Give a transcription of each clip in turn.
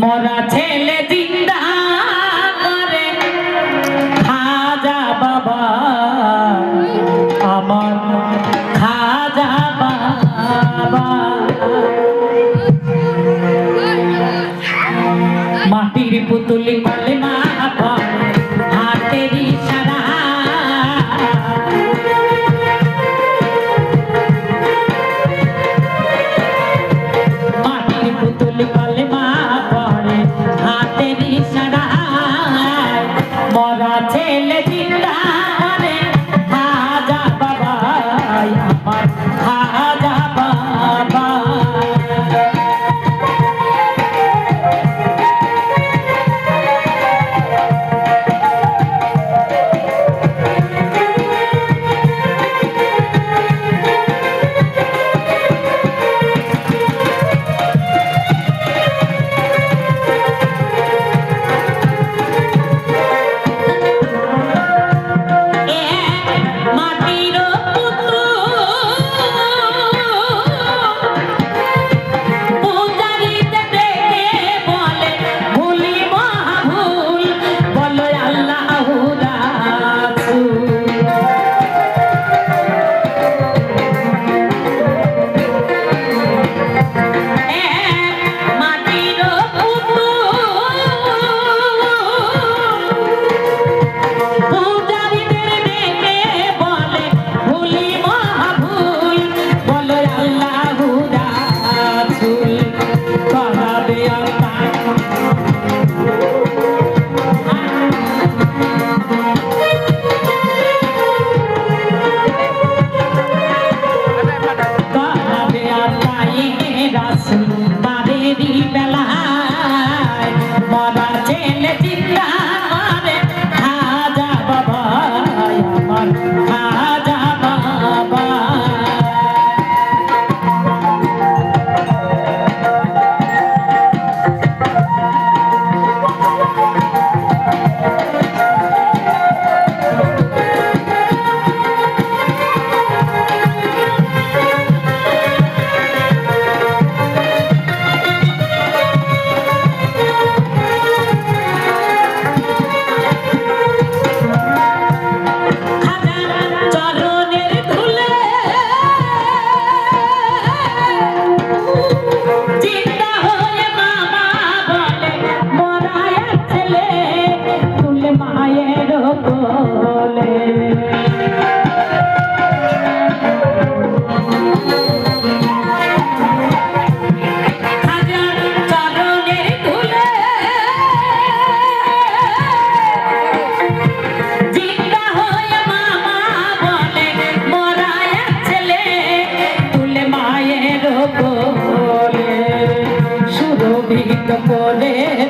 মরা ছেলে জিন্দা করে। খাজা বাবা আমার খাজা বাবা। মাটির পুতুলি কলেমা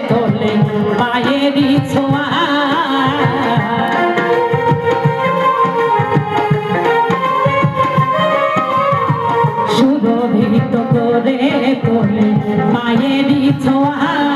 তোলে মায়েরই ছোঁয়া। সুরভিত করে তোলে মায়েরই ছোঁয়া।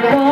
Bye.